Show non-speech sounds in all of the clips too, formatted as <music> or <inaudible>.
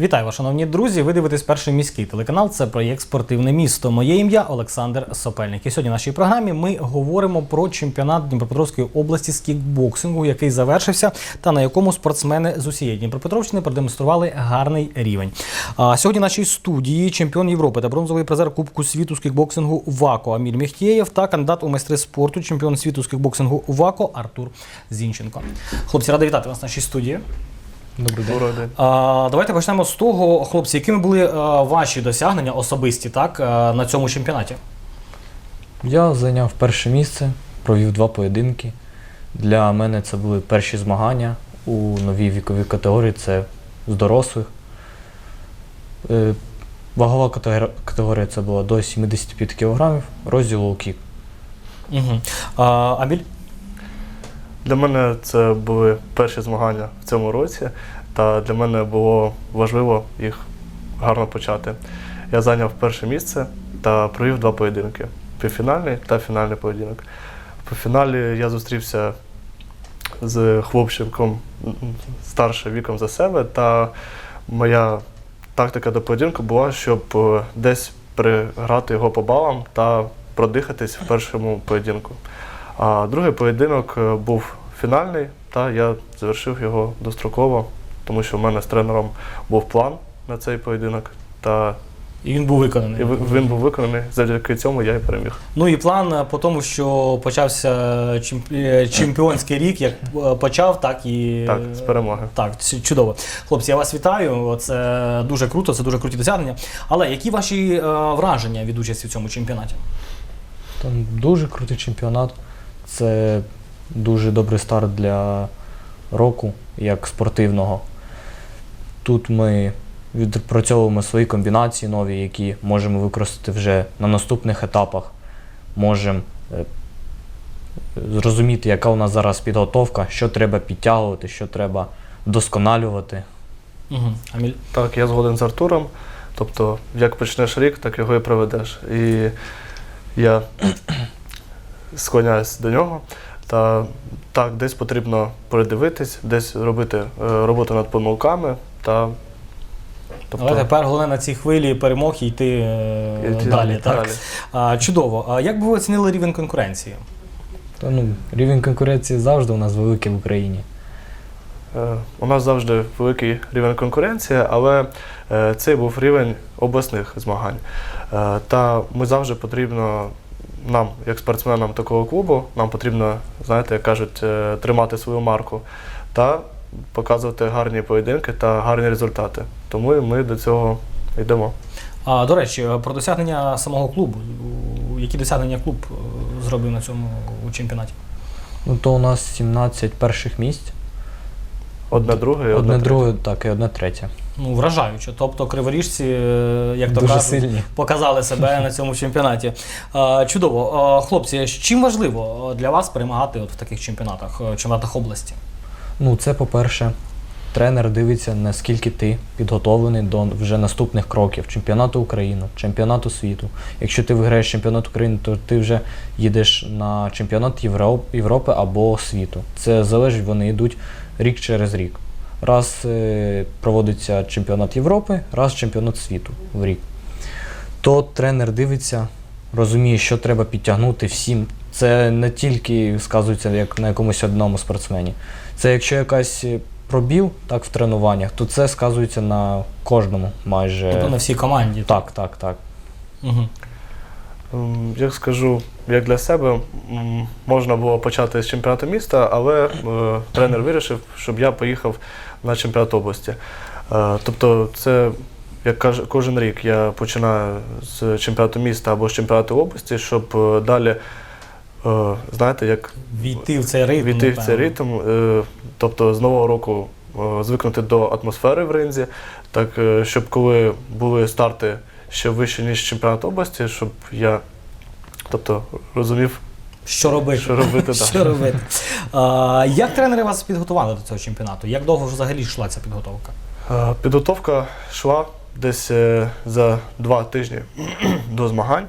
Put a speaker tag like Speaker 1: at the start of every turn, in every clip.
Speaker 1: Вітаю вас, шановні друзі. Ви дивитесь перший міський телеканал. Це проєкт Спортивне місто. Моє ім'я Олександр Сопельник. І сьогодні в нашій програмі ми говоримо про чемпіонат Дніпропетровської області з кікбоксингу, який завершився, та на якому спортсмени з усієї Дніпропетровщини продемонстрували гарний рівень. А сьогодні в нашій студії чемпіон Європи та бронзовий призер Кубку світу з кікбоксингу ВАКО Аміль Міхтєєв та кандидат у майстри спорту, чемпіон світу з кікбоксингу ВАКО Артур Зінченко. Хлопці, радий вітати вас в нашій студії.
Speaker 2: Добрий день.
Speaker 3: Добрий день.
Speaker 1: А, давайте почнемо з того, хлопці, якими були е, ваші досягнення особисті так, е, на цьому чемпіонаті?
Speaker 2: Я зайняв перше місце, провів два поєдинки. Для мене це були перші змагання у новій віковій категорії, це з дорослих. Е, Вагова категорія це була до 75 кг, розділ лоу-кік.
Speaker 1: Угу. А, Аміль?
Speaker 3: Для мене це були перші змагання в цьому році, та для мене було важливо їх гарно почати. Я зайняв перше місце та провів два поєдинки: півфінальний та фінальний поєдинок. По фіналі я зустрівся з хлопчиком старшим віком за себе, та моя тактика до поєдинку була, щоб е, десь приграти його по балам та продихатись в першому поєдинку. А другий поєдинок е, був фінальний, та я завершив його достроково, тому що в мене з тренером був план на цей поєдинок, та
Speaker 1: І він був виконаний.
Speaker 3: і він був виконаний. Завдяки цьому я і переміг.
Speaker 1: Ну і план е, по тому, що почався е, чемпіонський рік, як е, почав, так і
Speaker 3: Так, з перемоги.
Speaker 1: Так, чудово. Хлопці, я вас вітаю. Це дуже круто, це дуже круті досягнення. Але які ваші е, враження від участі в цьому чемпіонаті?
Speaker 2: Там дуже крутий чемпіонат. Це дуже добрий старт для року, як спортивного. Тут ми відпрацьовуємо свої комбінації нові, які можемо використати вже на наступних етапах. Можемо е, зрозуміти, яка у нас зараз підготовка, що треба підтягувати, що треба вдосконалювати.
Speaker 1: Угу. Аміль?
Speaker 3: Так, я згоден з Артуром. Тобто, як почнеш рік, так його і проведеш. І я склоняюсь до нього. Та так, десь потрібно передивитись, десь робити е, роботу над помилками. Та, тобто,
Speaker 1: Але тепер головне на цій хвилі перемог і йти, е,
Speaker 3: йти
Speaker 1: далі. Так?
Speaker 3: далі.
Speaker 1: А, чудово. А як би ви оцінили рівень конкуренції?
Speaker 2: Та, ну, рівень конкуренції завжди у нас великий в Україні.
Speaker 3: Е, У нас завжди великий рівень конкуренції, але е, цей був рівень обласних змагань. Е, Та ми завжди потрібно нам, як спортсменам такого клубу, нам потрібно, знаєте, як кажуть, е, тримати свою марку та показувати гарні поєдинки та гарні результати. Тому ми до цього йдемо.
Speaker 1: А, до речі, про досягнення самого клубу. Які досягнення клуб е, зробив на цьому чемпіонаті?
Speaker 2: Ну, то у нас 17 перших місць.
Speaker 3: Одне друге і
Speaker 2: Одне
Speaker 3: одне,
Speaker 2: друге, так, і одне третє.
Speaker 1: Ну, вражаюче. Тобто криворіжці, е, як то кажуть,
Speaker 2: сильні.
Speaker 1: показали себе на цьому чемпіонаті. Чудово. Хлопці, чим важливо для вас перемагати от в таких чемпіонатах, е, чемпіонатах області?
Speaker 2: Ну, це по-перше, тренер дивиться, наскільки ти підготовлений до вже наступних кроків чемпіонату України, чемпіонату світу. Якщо ти виграєш чемпіонат України, то ти вже їдеш на чемпіонат Євро- Європи або світу. Це залежить, вони йдуть рік через рік. Раз е, проводиться чемпіонат Європи, раз чемпіонат світу в рік. То тренер дивиться, розуміє, що треба підтягнути всім. Це не тільки сказується як на якомусь одному спортсмені. Це якщо якась е, пробіл так в тренуваннях, то це сказується на кожному майже.
Speaker 1: Тобто на всій команді.
Speaker 2: Так, так, так.
Speaker 1: Угу.
Speaker 3: Як скажу, як для себе можна було почати з чемпіонату міста, але е, тренер вирішив, щоб я поїхав на чемпіонат області. Е, тобто, це як каже кожен рік я починаю з чемпіонату міста або з чемпіонату області, щоб е, далі, знаєте, як
Speaker 1: Війти в цей ритм.
Speaker 3: війти в цей ритм, тобто з нового року звикнути до атмосфери в ринзі, так щоб коли були старти ще вище, ніж чемпіонат області, щоб я тобто, розумів,
Speaker 1: Що робити?
Speaker 3: що робити <laughs>
Speaker 1: Що робити? А, як тренери вас підготували до цього чемпіонату? Як довго взагалі йшла ця підготовка?
Speaker 3: Підготовка йшла десь е, за два тижні <clears throat> до змагань.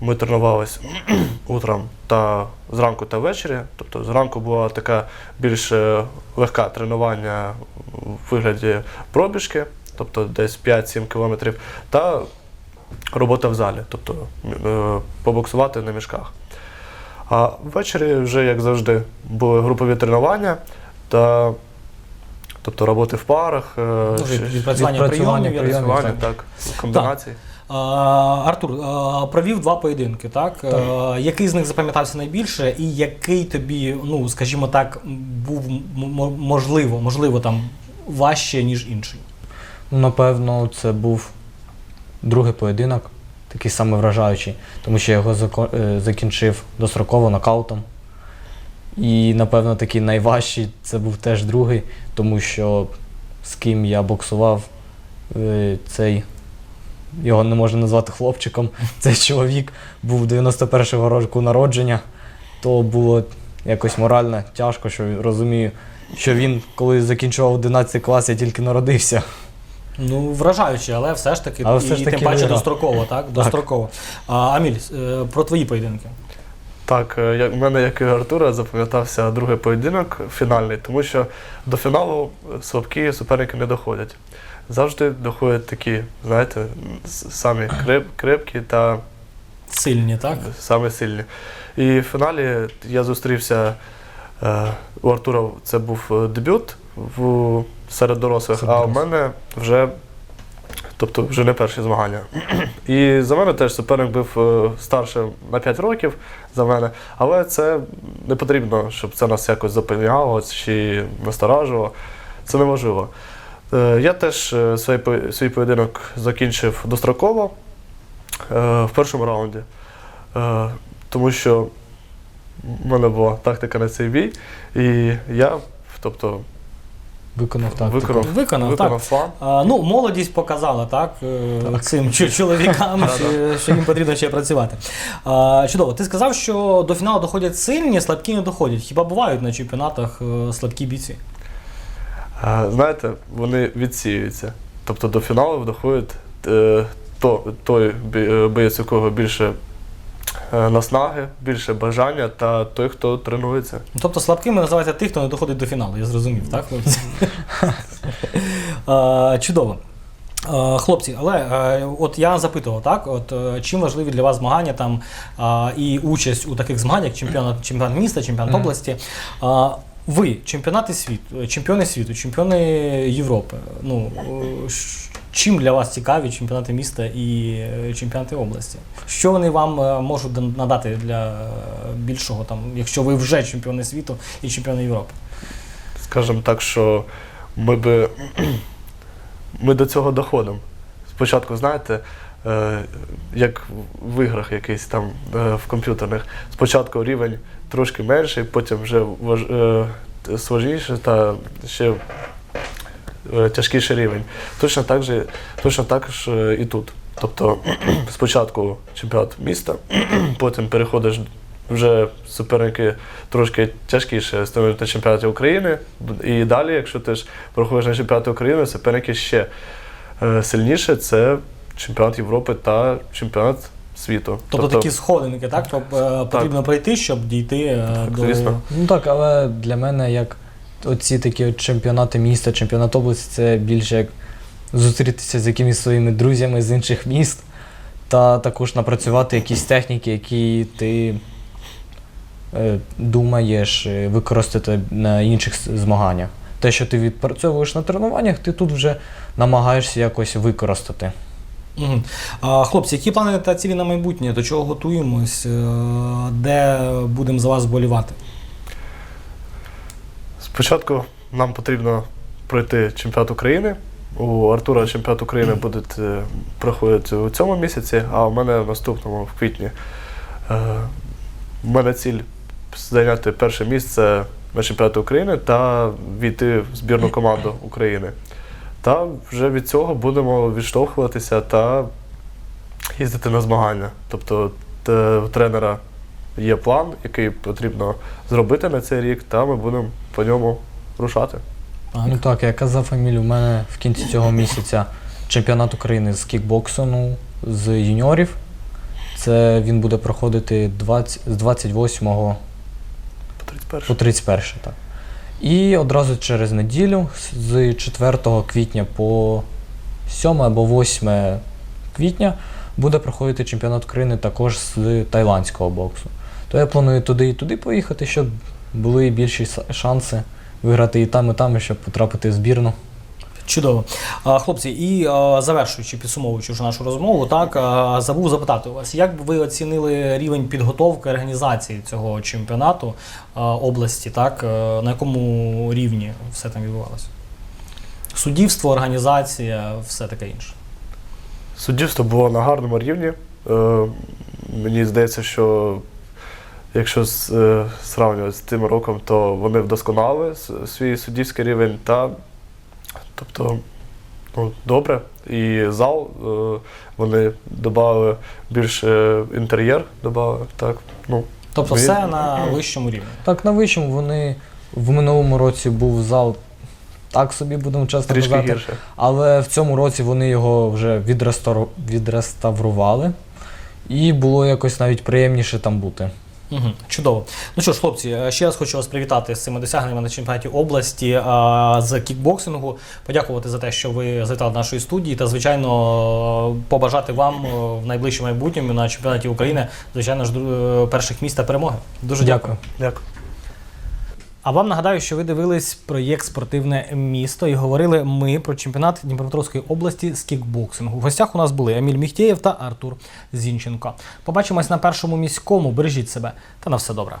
Speaker 3: Ми тренувалися <clears throat> утром та зранку та ввечері. Тобто зранку було таке більш е, легке тренування в вигляді пробіжки, тобто десь 5-7 кілометрів, та робота в залі, тобто е, побоксувати на мішках. А ввечері вже, як завжди, були групові тренування та тобто роботи в парах, е,
Speaker 1: Ну, відпрацювання прийомів. так
Speaker 3: так, комбінації.
Speaker 1: Артур, провів два поєдинки, так? А, Який з них запам'ятався найбільше, і який тобі, ну скажімо так, був можливо, можливо, там важче, ніж інший?
Speaker 2: Напевно, це був другий поєдинок, такий саме вражаючий, тому що я його е, закінчив достроково нокаутом. І, напевно, такий найважчий це був теж другий, тому що з ким я боксував, е, цей його не можна назвати хлопчиком. <laughs> Цей чоловік був 91-го року народження, то було якось морально тяжко, що розумію, що він, коли закінчував 11 клас, я тільки народився.
Speaker 1: Ну, вражаюче, але все ж таки,
Speaker 2: Але все ж таки
Speaker 1: тим паче
Speaker 2: виграв.
Speaker 1: достроково, так? Достроково. А, Аміль, е, про твої поєдинки.
Speaker 3: Так, е, як, в мене, як і у Артура, запам'ятався другий поєдинок фінальний, тому що до фіналу слабкі суперники не доходять. Завжди доходять такі, знаєте, с- самі креп, крепкі та
Speaker 1: Сильні, так?
Speaker 3: самі сильні. І в фіналі я зустрівся е, у Артура, це був е, дебют в, серед дорослих,
Speaker 2: Серед
Speaker 3: а
Speaker 2: дорослих.
Speaker 3: мене вже, тобто вже не перші змагання. І за мене теж суперник був е, старше на 5 років за мене, але це не потрібно, щоб це нас якось зупиняло чи насторажувало. Це неможливо. Е, Я теж е, свій, поєдинок закінчив достроково в першому раунді. Тому що в мене була тактика на цей бій, і я тобто,
Speaker 2: Виконав тактику.
Speaker 3: виконав,
Speaker 1: Виконав,
Speaker 3: виконав план.
Speaker 1: А, ну, молодість показала так, е, цим чоловікам, що, що їм потрібно ще працювати. А, чудово, ти сказав, що до фіналу доходять сильні, слабкі не доходять. Хіба бувають на чемпіонатах е, слабкі бійці?
Speaker 3: А, Знаєте, вони відсіюються. Тобто до фіналу доходить е, то, той боєць, у кого більше наснаги, більше бажання, та той, хто тренується.
Speaker 1: Ну, Тобто слабкими називається тих, хто не доходить до фіналу, я зрозумів, так, хлопці? <laughs> Чудово. Хлопці, але е, от я запитував, так, от е, чим важливі для вас змагання там і участь у таких змаганнях, як чемпіонат, чемпіонат міста, чемпіонат області. Ви, чемпіонати світу, чемпіони світу, чемпіони Європи. Ну, е, чим для вас цікаві чемпіонати міста і е, чемпіонати області? Що вони вам е, можуть надати для е, більшого, там, якщо ви вже чемпіони світу і чемпіони Європи?
Speaker 3: Скажімо так, що ми би <clears throat> ми до цього доходимо. Спочатку, знаєте, як в іграх якийсь там в комп'ютерних, спочатку рівень трошки менший, потім вже важ, е, сложніше та ще тяжкіший рівень. Точно так же, точно так ж е, і тут. Тобто <clears throat> спочатку чемпіонат міста, <clears throat> потім переходиш вже суперники трошки тяжкіше становлять на чемпіонаті України. І далі, якщо ти ж проходиш на чемпіонаті України, суперники ще е, сильніше це чемпіонат Європи та чемпіонат світу.
Speaker 1: Тобто, такі сходинки, так? Тобто, е, потрібно пройти, щоб дійти е,
Speaker 3: Так,
Speaker 1: до.
Speaker 3: звісно.
Speaker 2: Ну так, але для мене як оці такі от чемпіонати міста, чемпіонат області, це більше як зустрітися з якимись своїми друзями з інших міст, та також напрацювати якісь техніки, які ти е, думаєш е, використати на інших змаганнях. Те, що ти відпрацьовуєш на тренуваннях, ти тут вже намагаєшся якось використати.
Speaker 1: А, хлопці, які плани та цілі на майбутнє? До чого готуємось? Е, Де будемо за вас вболівати?
Speaker 3: Спочатку нам потрібно пройти чемпіонат України. У Артура чемпіонат України буде е, проходити у цьому місяці, а у мене в наступному, в квітні. Е, У мене ціль зайняти перше місце на чемпіонаті України та війти в збірну команду України. Та вже від цього будемо відштовхуватися та їздити на змагання. Тобто те- тренера є план, який потрібно зробити на цей рік, та ми будемо по ньому рушати.
Speaker 1: Так.
Speaker 2: Ну так, я казав Емілю, у мене в кінці цього місяця чемпіонат України з кікбоксингу з юніорів. Це він буде проходити 20, з 28
Speaker 3: По
Speaker 2: по
Speaker 3: 31.
Speaker 2: 31. Так. І одразу через неділю, з 4 квітня по 7 або 8 квітня буде проходити чемпіонат України також з тайландського боксу. То я планую туди і туди поїхати, щоб були більші шанси виграти і там, і там, і щоб потрапити в збірну.
Speaker 1: Чудово. А, Хлопці, і а, завершуючи, підсумовуючи вже нашу розмову, так а, забув запитати у вас, як би ви оцінили рівень підготовки організації цього чемпіонату а, області, так е, на якому рівні все там відбувалося? Суддівство, організація, все таке інше.
Speaker 3: Суддівство було на гарному рівні. Е, мені здається, що якщо е, сравнювати з тим роком, то вони вдосконалили с- свій суддівський рівень та тобто ну, добре. І зал е, вони додали більше інтер'єр, додали, так. Ну,
Speaker 1: Тобто
Speaker 3: Ви-
Speaker 1: все на вищому рівні.
Speaker 2: Так, на вищому вони в минулому році був зал, так собі будемо чесно
Speaker 3: трішки
Speaker 2: казати.
Speaker 3: гірше.
Speaker 2: Але в цьому році вони його вже відреставрували, і було якось навіть приємніше там бути.
Speaker 1: Угу, чудово. Ну що ж, хлопці, е, ще раз хочу вас привітати з цими досягненнями на чемпіонаті області а, з кікбоксингу. Подякувати за те, що ви завітали до нашої студії, та звичайно побажати вам е, в найближчому майбутньому на чемпіонаті України, звичайно ж, е, перших міст та перемоги. Дуже дякую.
Speaker 3: Дякую.
Speaker 1: А вам нагадаю, що ви дивились проєкт Спортивне місто і говорили ми про чемпіонат Дніпропетровської області з кікбоксингу. В гостях у нас були Еміль Міхтєєв та Артур Зінченко. Побачимось на першому міському. Бережіть себе та на все добре.